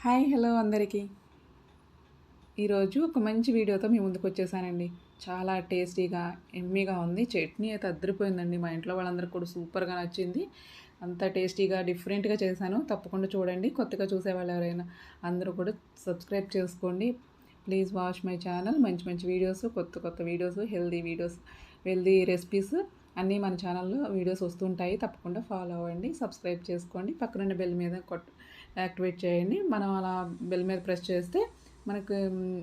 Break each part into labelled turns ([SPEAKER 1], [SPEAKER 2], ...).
[SPEAKER 1] Hi hello అందరికీ. ఈరోజు ఒక మంచి వీడియోతో మీ ముందుకు వచ్చేసానండి. చాలా టేస్టీగా ఎమ్మీగా ఉంది. చట్నీ అయితే అద్దరిపోయిందండి మా ఇంట్లో వాళ్ళందరికీ కూడా సూపర్గా నచ్చింది. అంత టేస్టీగా డిఫరెంట్గా చేశాను. తప్పకుండా చూడండి. కొత్తగా చూసేవాళ్ళు ఎవరైనా అందరూ కూడా సబ్స్క్రైబ్ చేసుకోండి. Please watch my channel. మంచి మంచి వీడియోస్ కొత్త కొత్త videos healthy videos healthy recipes అన్నీ మన ఛానల్లో వీడియోస్ వస్తుంటాయి. తప్పకుండా ఫాలో అవ్వండి. సబ్స్క్రైబ్ చేసుకోండి. పక్కనున్న బెల్ మీద కొట్ యాక్టివేట్ చేయండి. మనం అలా బెల్ మీద ప్రెస్ చేస్తే మనకు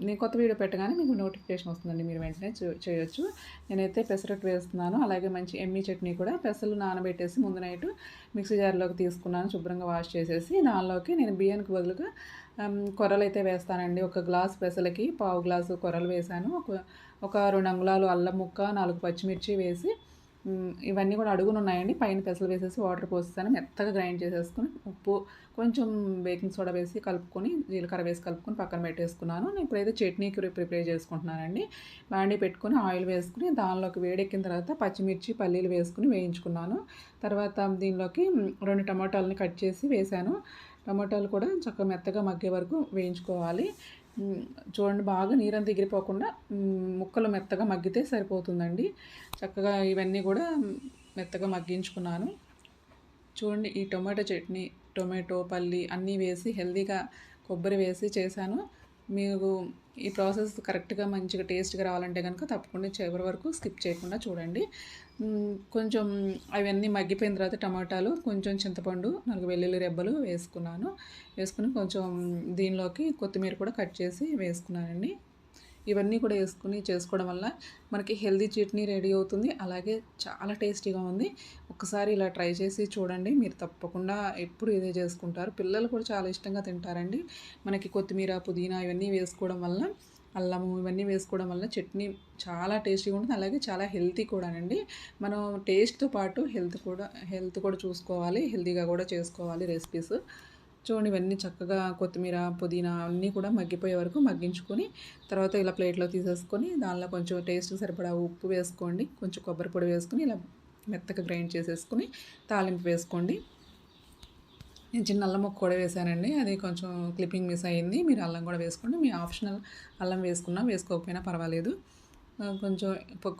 [SPEAKER 1] నేను కొత్త వీడియో పెట్టగానే మీకు నోటిఫికేషన్ వస్తుందండి. మీరు వెంటనే చేయొచ్చు. నేనైతే పెసరట్టు వేస్తున్నాను. అలాగే మంచి ఎమ్మి చట్నీ కూడా పెసలు నానబెట్టేసి ముందు నైట్ మిక్సీ జార్లోకి తీసుకున్నాను. శుభ్రంగా వాష్ చేసేసి దానిలోకి నేను బియ్యానికి బదులుగా కొర్రలు అయితే వేస్తానండి. ఒక గ్లాస్ పెసలకి పావు గ్లాసు కొర్రలు వేసాను ఒక ఒక రెండు అంగుళాలు అల్లం ముక్క నాలుగు పచ్చిమిర్చి వేసి ఇవన్నీ కూడా అడుగులు ఉన్నాయండి. పైన పెసలు వేసేసి వాటర్ పోస్తాను మెత్తగా గ్రైండ్ చేసేసుకుని ఉప్పు కొంచెం బేకింగ్ సోడా వేసి కలుపుకొని జీలకర్ర వేసి కలుపుకొని పక్కన పెట్టేసుకున్నాను. నేను ఇప్పుడైతే చట్నీకి ప్రిపేర్ చేసుకుంటున్నానండి. బాండీ పెట్టుకుని ఆయిల్ వేసుకుని దానిలోకి వేడెక్కిన తర్వాత పచ్చిమిర్చి పల్లీలు వేసుకుని వేయించుకున్నాను. తర్వాత దీనిలోకి రెండు టమాటాలని కట్ చేసి వేశాను. టమాటాలు కూడా చక్కగా మెత్తగా మగ్గే వరకు వేయించుకోవాలి. చూడండి బాగా నీరంతా ఎగిరిపోకుండా ముక్కలు మెత్తగా మగ్గితే సరిపోతుందండి. చక్కగా ఇవన్నీ కూడా మెత్తగా మగ్గించుకున్నాను. చూడండి ఈ టొమాటో చట్నీ టొమాటో పల్లి అన్నీ వేసి హెల్దీగా కొబ్బరి వేసి చేశాను. మీకు ఈ ప్రాసెస్ కరెక్ట్గా మంచిగా టేస్ట్గా రావాలంటే కనుక తప్పకుండా చివరి వరకు స్కిప్ చేయకుండా చూడండి. కొంచెం అవన్నీ మగ్గిపోయిన తర్వాత టమాటాలు కొంచెం చింతపండు నాలుగు వెల్లుల్లి రెబ్బలు వేసుకున్నాను. వేసుకుని కొంచెం దీనిలోకి కొత్తిమీర కూడా కట్ చేసి వేసుకున్నానండి. ఇవన్నీ కూడా వేసుకుని చేసుకోవడం వల్ల మనకి హెల్దీ చట్నీ రెడీ అవుతుంది. అలాగే చాలా టేస్టీగా ఉంది. ఒకసారి ఇలా ట్రై చేసి చూడండి. మీరు తప్పకుండా ఎప్పుడు ఇదే చేసుకుంటారు. పిల్లలు కూడా చాలా ఇష్టంగా తింటారండి. మనకి కొత్తిమీర పుదీనా ఇవన్నీ వేసుకోవడం వల్ల అల్లము ఇవన్నీ వేసుకోవడం వల్ల చట్నీ చాలా టేస్టీగా ఉంటుంది. అలాగే చాలా హెల్తీ కూడానండి. మనం టేస్ట్తో పాటు హెల్త్ కూడా హెల్త్ కూడా చూసుకోవాలి. హెల్తీగా కూడా చేసుకోవాలి రెసిపీస్. చూడండి ఇవన్నీ చక్కగా కొత్తిమీర పుదీనా అన్నీ కూడా మగ్గిపోయే వరకు మగ్గించుకొని తర్వాత ఇలా ప్లేట్లో తీసేసుకొని దానిలో కొంచెం టేస్ట్ సరిపడా ఉప్పు వేసుకోండి. కొంచెం కొబ్బరి పొడి వేసుకొని ఇలా మెత్తగా గ్రైండ్ చేసేసుకొని తాలింపు వేసుకోండి. నేను చిన్న అల్లం ముక్క కూడా వేసానండి. అది కొంచెం క్లిప్పింగ్ మిస్ అయ్యింది మీరు అల్లం కూడా వేసుకోండి. మీ ఆప్షనల్ అల్లం వేసుకున్నా వేసుకోకపోయినా పర్వాలేదు. కొంచెం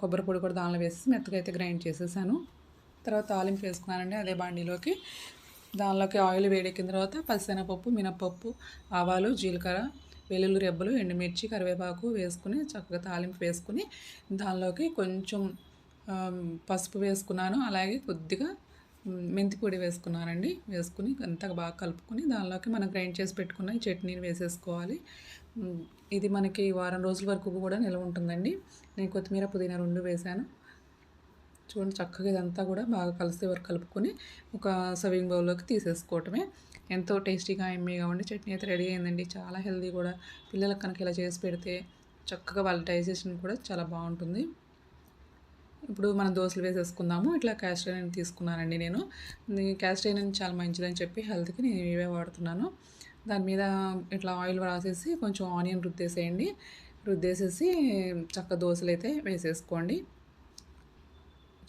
[SPEAKER 1] కొబ్బరి పొడి కూడా దానిలో వేసి మెత్తగా అయితే గ్రైండ్ చేసేసాను. తర్వాత తాలింపు వేసుకున్నానండి. అదే బాండీలోకి. దానిలోకి ఆయిల్ వేడెక్కిన తర్వాత పసిసెనపప్పు మినప్పప్పు ఆవాలు జీలకర్ర వెల్లుల్లి రెబ్బలు ఎండుమిర్చి కరివేపాకు వేసుకుని చక్కగా తాలింపు వేసుకుని దానిలోకి కొంచెం పసుపు వేసుకున్నాను. అలాగే కొద్దిగా మెంతిపొడి వేసుకున్నానండి. వేసుకుని అంతగా బాగా కలుపుకొని దానిలోకి మనం గ్రైండ్ చేసి పెట్టుకున్న ఈ చట్నీని వేసేసుకోవాలి. ఇది మనకి వారం రోజుల వరకు కూడా నిల్వ ఉంటుందండి. నేను కొత్తిమీర పుదీనా రెండు వేసాను. చూడండి చక్కగా ఇదంతా కూడా బాగా కలిసే వరకు కలుపుకొని ఒక సర్వింగ్ బౌల్లోకి తీసేసుకోవటమే. ఎంతో టేస్టీగా ఎమ్మీగా ఉండి చట్నీ అయితే రెడీ అయిందండి. చాలా హెల్దీ కూడా. పిల్లలకు కనుక ఇలా చేసి పెడితే చక్కగా వాళ్ళ డైజెషన్ కూడా చాలా బాగుంటుంది. ఇప్పుడు మనం దోశలు వేసేసుకుందాము. ఇట్లా క్యాస్ట్ తీసుకున్నానండి నేను. క్యాస్ట్ చాలా మంచిదని చెప్పి హెల్త్కి నేను ఇవే వాడుతున్నాను. దాని మీద ఇట్లా ఆయిల్ రాసేసి కొంచెం ఆనియన్ రుద్దేసేయండి. రుద్దేసేసి చక్క దోశలు అయితే వేసేసుకోండి.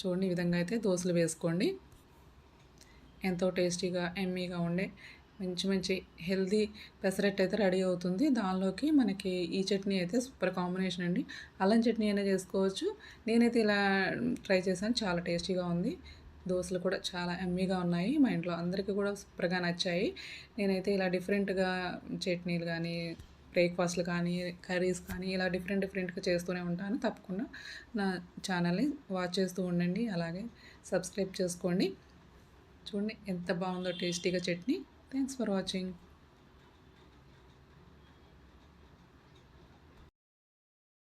[SPEAKER 1] చూడండి ఈ విధంగా అయితే దోశలు వేసుకోండి. ఎంతో టేస్టీగా ఎమ్మీగా ఉండే మంచి మంచి హెల్దీ పెసరట్ అయితే రెడీ అవుతుంది. దానిలోకి మనకి ఈ చట్నీ అయితే సూపర్ కాంబినేషన్ అండి. అల్లం చట్నీ అయినా చేసుకోవచ్చు. నేనైతే ఇలా ట్రై చేశాను. చాలా టేస్టీగా ఉంది. దోశలు కూడా చాలా ఎమ్మీగా ఉన్నాయి. మా ఇంట్లో అందరికీ కూడా సూపర్గా నచ్చాయి. నేనైతే ఇలా డిఫరెంట్గా చట్నీలు కానీ బ్రేక్ఫాస్ట్లు కానీ కర్రీస్ కానీ ఇలా డిఫరెంట్ డిఫరెంట్గా చేస్తూనే ఉంటాను. తప్పకుండా నా ఛానల్ని వాచ్ చేస్తూ ఉండండి. అలాగే సబ్స్క్రైబ్ చేసుకోండి. చూడండి ఎంత బాగుందో టేస్టీగా చట్నీ. Thanks for watching